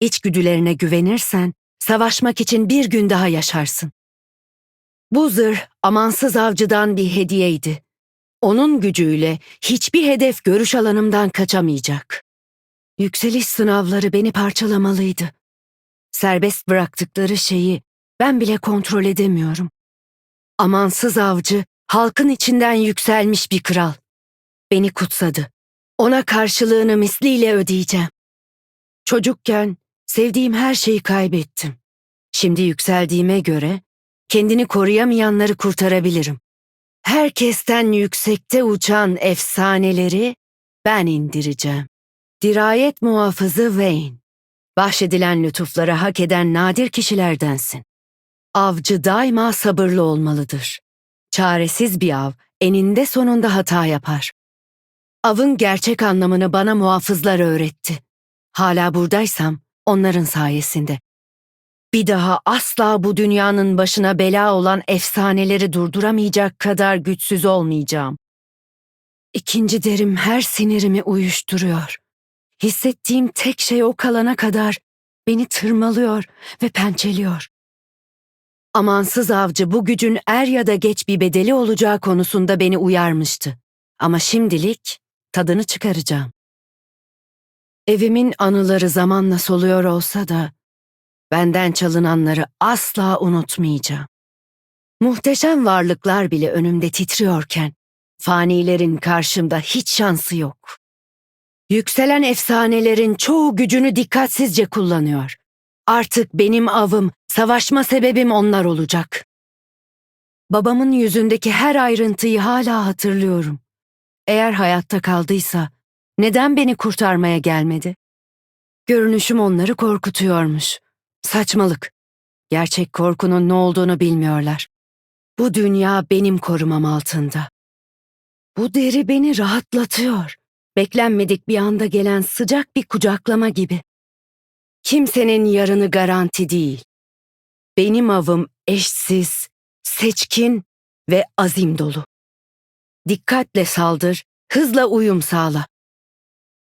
İçgüdülerine güvenirsen savaşmak için bir gün daha yaşarsın. Bu zırh amansız avcıdan bir hediyeydi. Onun gücüyle hiçbir hedef görüş alanımdan kaçamayacak. Yükseliş sınavları beni parçalamalıydı. Serbest bıraktıkları şeyi ben bile kontrol edemiyorum. Amansız avcı halkın içinden yükselmiş bir kral. Beni kutsadı. Ona karşılığını misliyle ödeyeceğim. Çocukken sevdiğim her şeyi kaybettim. Şimdi yükseldiğime göre kendini koruyamayanları kurtarabilirim. Herkesten yüksekte uçan efsaneleri ben indireceğim. Dirayet muhafızı Wayne. Bahşedilen lütufları hak eden nadir kişilerdensin. Avcı daima sabırlı olmalıdır. Çaresiz bir av eninde sonunda hata yapar. Avın gerçek anlamını bana muhafızlar öğretti. Hala buradaysam onların sayesinde. Bir daha asla bu dünyanın başına bela olan efsaneleri durduramayacak kadar güçsüz olmayacağım. İkinci derim her sinirimi uyuşturuyor. Hissettiğim tek şey o kalana kadar beni tırmalıyor ve pençeliyor. Amansız avcı bu gücün er ya da geç bir bedeli olacağı konusunda beni uyarmıştı. Ama şimdilik tadını çıkaracağım. Evimin anıları zamanla soluyor olsa da benden çalınanları asla unutmayacağım. Muhteşem varlıklar bile önümde titriyorken fanilerin karşımda hiç şansı yok. Yükselen efsanelerin çoğu gücünü dikkatsizce kullanıyor. Artık benim avım, savaşma sebebim onlar olacak. Babamın yüzündeki her ayrıntıyı hala hatırlıyorum. Eğer hayatta kaldıysa neden beni kurtarmaya gelmedi? Görünüşüm onları korkutuyormuş. Saçmalık. Gerçek korkunun ne olduğunu bilmiyorlar. Bu dünya benim korumam altında. Bu deri beni rahatlatıyor. Beklenmedik bir anda gelen sıcak bir kucaklama gibi. Kimsenin yarını garanti değil. Benim avım eşsiz, seçkin ve azim dolu. Dikkatle saldır, hızla uyum sağla.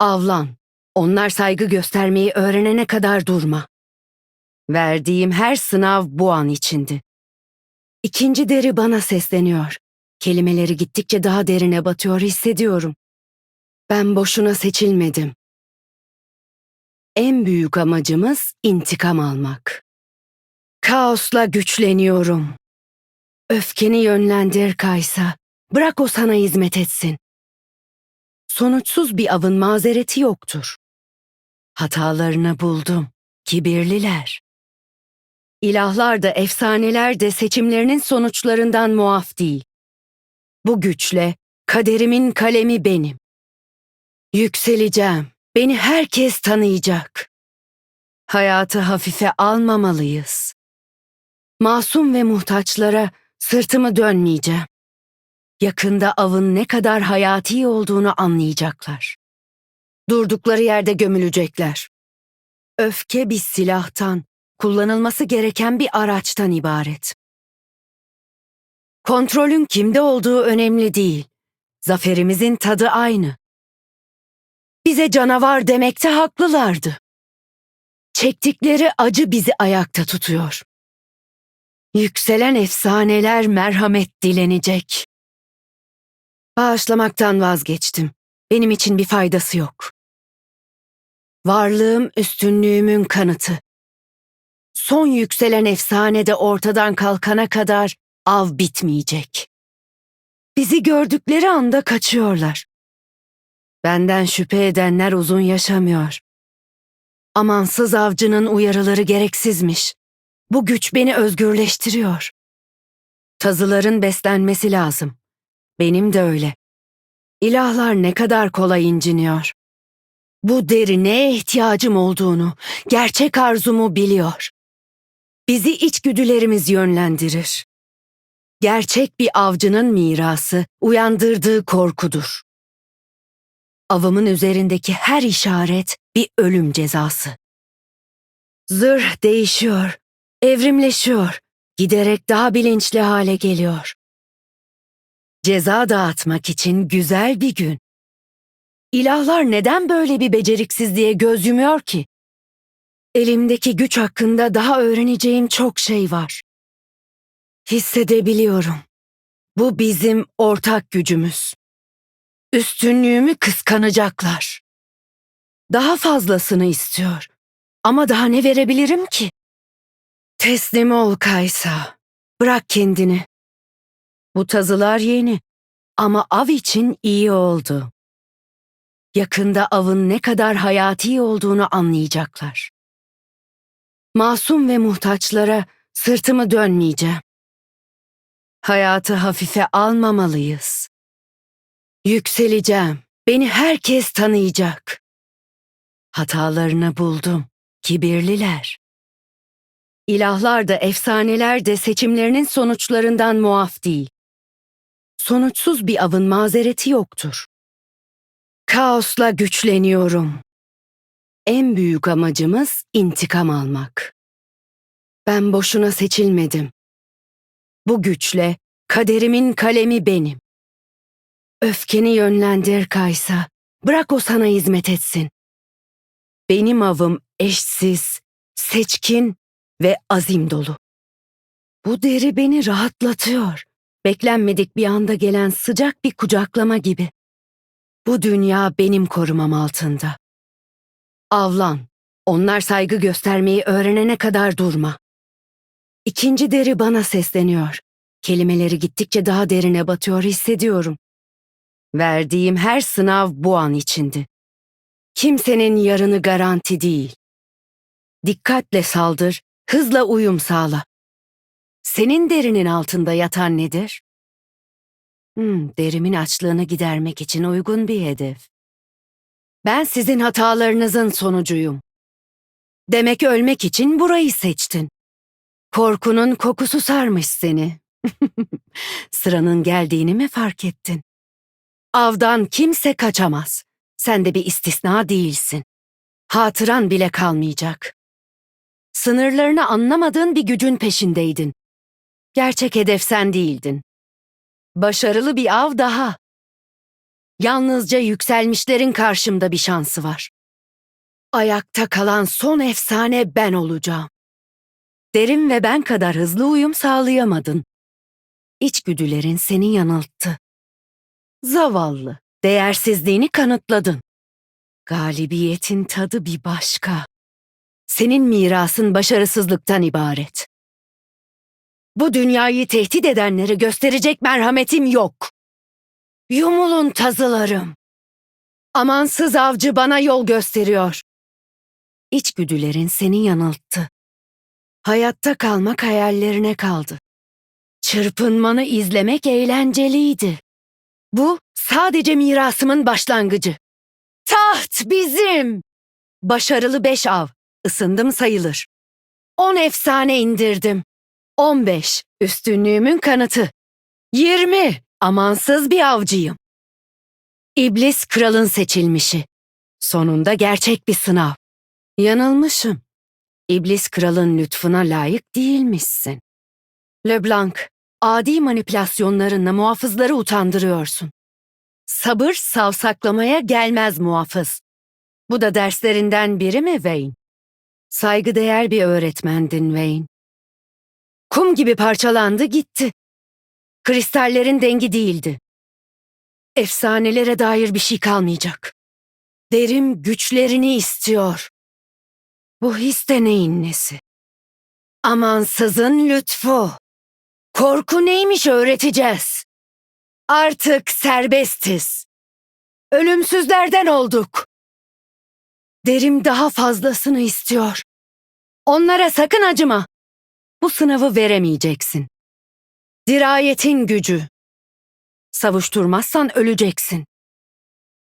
Avlan, onlar saygı göstermeyi öğrenene kadar durma. Verdiğim her sınav bu an içindi. İkinci deri bana sesleniyor. Kelimeleri gittikçe daha derine batıyor hissediyorum. Ben boşuna seçilmedim. En büyük amacımız intikam almak. Kaosla güçleniyorum. Öfkeni yönlendir Kaysa. Bırak o sana hizmet etsin. Sonuçsuz bir avın mazereti yoktur. Hatalarını buldum. Kibirliler. İlahlar da efsaneler de seçimlerinin sonuçlarından muaf değil. Bu güçle kaderimin kalemi benim. Yükseleceğim. Beni herkes tanıyacak. Hayatı hafife almamalıyız. Masum ve muhtaçlara sırtımı dönmeyeceğim. Yakında avın ne kadar hayati olduğunu anlayacaklar. Durdukları yerde gömülecekler. Öfke bir silahtan, kullanılması gereken bir araçtan ibaret. Kontrolün kimde olduğu önemli değil. Zaferimizin tadı aynı. Bize canavar demekte haklılardı. Çektikleri acı bizi ayakta tutuyor. Yükselen efsaneler merhamet dilenecek. Bağışlamaktan vazgeçtim. Benim için bir faydası yok. Varlığım üstünlüğümün kanıtı. Son yükselen efsane de ortadan kalkana kadar av bitmeyecek. Bizi gördükleri anda kaçıyorlar. Benden şüphe edenler uzun yaşamıyor. Amansız avcının uyarıları gereksizmiş. Bu güç beni özgürleştiriyor. Tazıların beslenmesi lazım. Benim de öyle. İlahlar ne kadar kolay inciniyor. Bu deri neye ihtiyacım olduğunu, gerçek arzumu biliyor. Bizi içgüdülerimiz yönlendirir. Gerçek bir avcının mirası uyandırdığı korkudur. Avımın üzerindeki her işaret bir ölüm cezası. Zırh değişiyor, evrimleşiyor, giderek daha bilinçli hale geliyor. Ceza dağıtmak için güzel bir gün. İlahlar neden böyle bir beceriksizliğe göz yumuyor ki? Elimdeki güç hakkında daha öğreneceğim çok şey var. Hissedebiliyorum. Bu bizim ortak gücümüz. Üstünlüğümü kıskanacaklar. Daha fazlasını istiyor. Ama daha ne verebilirim ki? Teslim ol Kaysa. Bırak kendini. Bu tazılar yeni ama av için iyi oldu. Yakında avın ne kadar hayati olduğunu anlayacaklar. Masum ve muhtaçlara sırtımı dönmeyeceğim. Hayatı hafife almamalıyız. Yükseleceğim. Beni herkes tanıyacak. Hatalarını buldum. Kibirliler. İlahlar da efsaneler de seçimlerinin sonuçlarından muaf değil. Sonuçsuz bir avın mazereti yoktur. Kaosla güçleniyorum. En büyük amacımız intikam almak. Ben boşuna seçilmedim. Bu güçle kaderimin kalemi benim. Öfkeni yönlendir Kaysa. Bırak o sana hizmet etsin. Benim avım eşsiz, seçkin ve azim dolu. Bu deri beni rahatlatıyor. Beklenmedik bir anda gelen sıcak bir kucaklama gibi. Bu dünya benim korumam altında. Avlan. Onlar saygı göstermeyi öğrenene kadar durma. İkinci deri bana sesleniyor. Kelimeleri gittikçe daha derine batıyor hissediyorum. Verdiğim her sınav bu an içindi. Kimsenin yarını garanti değil. Dikkatle saldır, hızla uyum sağla. Senin derinin altında yatan nedir? Hmm, derimin açlığını gidermek için uygun bir hedef. Ben sizin hatalarınızın sonucuyum. Demek ölmek için burayı seçtin. Korkunun kokusu sarmış seni. Sıranın geldiğini mi fark ettin? Avdan kimse kaçamaz. Sen de bir istisna değilsin. Hatıran bile kalmayacak. Sınırlarını anlamadığın bir gücün peşindeydin. Gerçek hedef sen değildin. Başarılı bir av daha. Yalnızca yükselmişlerin karşımda bir şansı var. Ayakta kalan son efsane ben olacağım. Derin ve ben kadar hızlı uyum sağlayamadın. İçgüdülerin seni yanılttı. Zavallı, değersizliğini kanıtladın. Galibiyetin tadı bir başka. Senin mirasın başarısızlıktan ibaret. Bu dünyayı tehdit edenlere gösterecek merhametim yok. Yumulun tazılarım. Amansız avcı bana yol gösteriyor. İçgüdülerin seni yanılttı. Hayatta kalmak hayallerine kaldı. Çırpınmanı izlemek eğlenceliydi. Bu sadece mirasımın başlangıcı. Taht bizim. Başarılı beş av. Isındım sayılır. On efsane indirdim. On beş. Üstünlüğümün kanıtı. Yirmi. Amansız bir avcıyım. İblis kralın seçilmişi. Sonunda gerçek bir sınav. Yanılmışım. İblis kralın lütfuna layık değilmişsin. Leblanc, adi manipülasyonlarınla muhafızları utandırıyorsun. Sabır savsaklamaya gelmez muhafız. Bu da derslerinden biri mi Wayne? Saygıdeğer bir öğretmendin Wayne. Kum gibi parçalandı gitti. Kristallerin dengi değildi. Efsanelere dair bir şey kalmayacak. Derim güçlerini istiyor. Bu his de neyin nesi? Amansızın lütfu. Korku neymiş öğreteceğiz. Artık serbestiz. Ölümsüzlerden olduk. Derim daha fazlasını istiyor. Onlara sakın acıma. Bu sınavı veremeyeceksin. Dirayetin gücü. Savuşturmazsan öleceksin.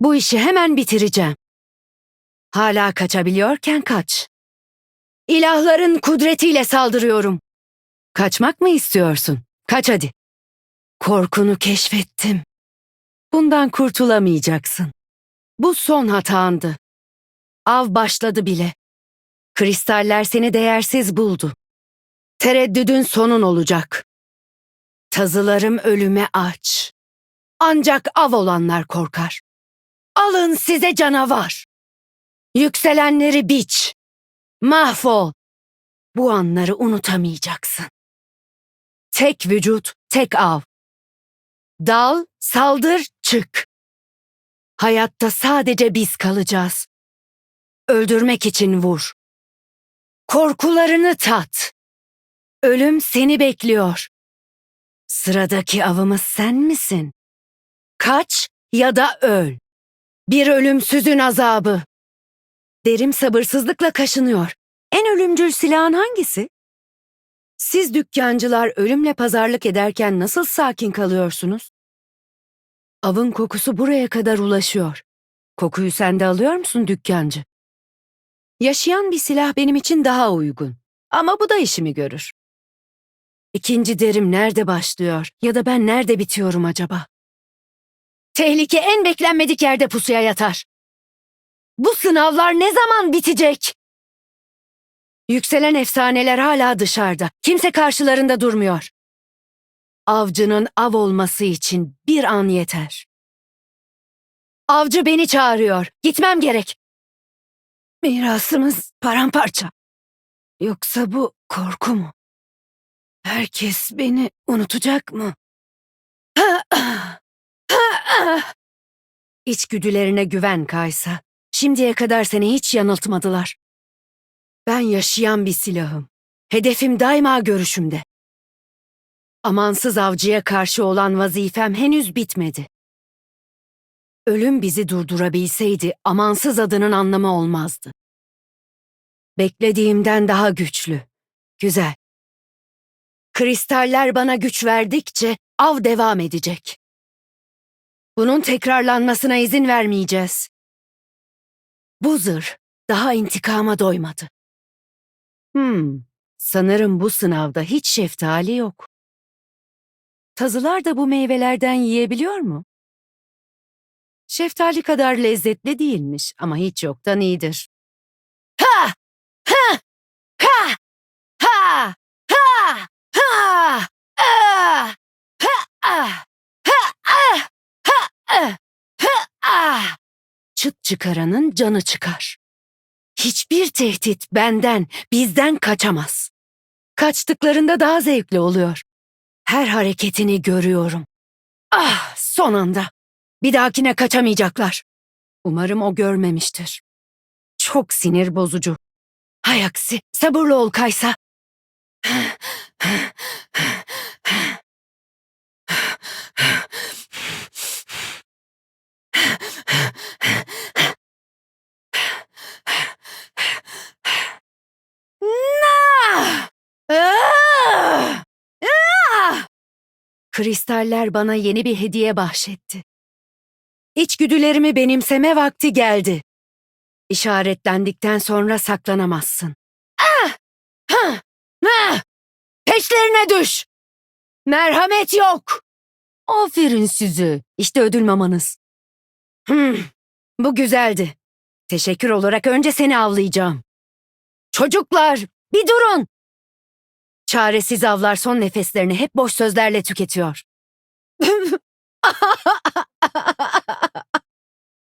Bu işi hemen bitireceğim. Hala kaçabiliyorken kaç. İlahların kudretiyle saldırıyorum. Kaçmak mı istiyorsun? Kaç hadi. Korkunu keşfettim. Bundan kurtulamayacaksın. Bu son hatandı. Av başladı bile. Kristaller seni değersiz buldu. Tereddüdün sonun olacak. Tazılarım ölüme aç. Ancak av olanlar korkar. Alın size canavar. Yükselenleri biç. Mahvol. Bu anları unutamayacaksın. Tek vücut, tek av. Dal, saldır, çık. Hayatta sadece biz kalacağız. Öldürmek için vur. Korkularını tat. Ölüm seni bekliyor. Sıradaki avımız sen misin? Kaç ya da öl. Bir ölümsüzün azabı. Derim sabırsızlıkla kaşınıyor. En ölümcül silahın hangisi? Siz dükkancılar ölümle pazarlık ederken nasıl sakin kalıyorsunuz? Avın kokusu buraya kadar ulaşıyor. Kokuyu sen de alıyor musun dükkancı? Yaşayan bir silah benim için daha uygun. Ama bu da işimi görür. İkinci derim nerede başlıyor ya da ben nerede bitiyorum acaba? Tehlike en beklenmedik yerde pusuya yatar. Bu sınavlar ne zaman bitecek? Yükselen efsaneler hala dışarıda. Kimse karşılarında durmuyor. Avcının av olması için bir an yeter. Avcı beni çağırıyor. Gitmem gerek. Mirasımız paramparça. Yoksa bu korku mu? Herkes beni unutacak mı? İçgüdülerine güven Kaysa. Şimdiye kadar seni hiç yanıltmadılar. Ben yaşayan bir silahım. Hedefim daima görüşümde. Amansız avcıya karşı olan vazifem henüz bitmedi. Ölüm bizi durdurabilseydi amansız adının anlamı olmazdı. Beklediğimden daha güçlü. Güzel. Kristaller bana güç verdikçe av devam edecek. Bunun tekrarlanmasına izin vermeyeceğiz. Bu zırh daha intikama doymadı. Hmm, sanırım bu sınavda hiç şeftali yok. Tazılar da bu meyvelerden yiyebiliyor mu? Şeftali kadar lezzetli değilmiş ama hiç yoktan iyidir. Ha! Ha! Ha! Ha! Ha! Ah! Ha! Çıt çıkaranın canı çıkar. Hiçbir tehdit benden, bizden kaçamaz. Kaçtıklarında daha zevkli oluyor. Her hareketini görüyorum. Ah, son anda. Bir dahakine kaçamayacaklar. Umarım o görmemiştir. Çok sinir bozucu. Hay aksi, sabırlı ol Kaysa. Kristaller bana yeni bir hediye bahşetti. İçgüdülerimi benimseme vakti geldi. İşaretlendikten sonra saklanamazsın. Ah! Ha! Ha! Peşlerine düş! Merhamet yok! Aferin sizi. İşte ödül mamanız. Hmm, bu güzeldi. Teşekkür olarak önce seni avlayacağım. Çocuklar, bir durun! Çaresiz avlar son nefeslerini hep boş sözlerle tüketiyor.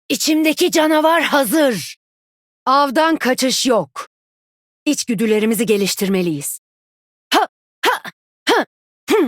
İçimdeki canavar hazır. Avdan kaçış yok. İçgüdülerimizi geliştirmeliyiz. Ha, ha, ha, hım.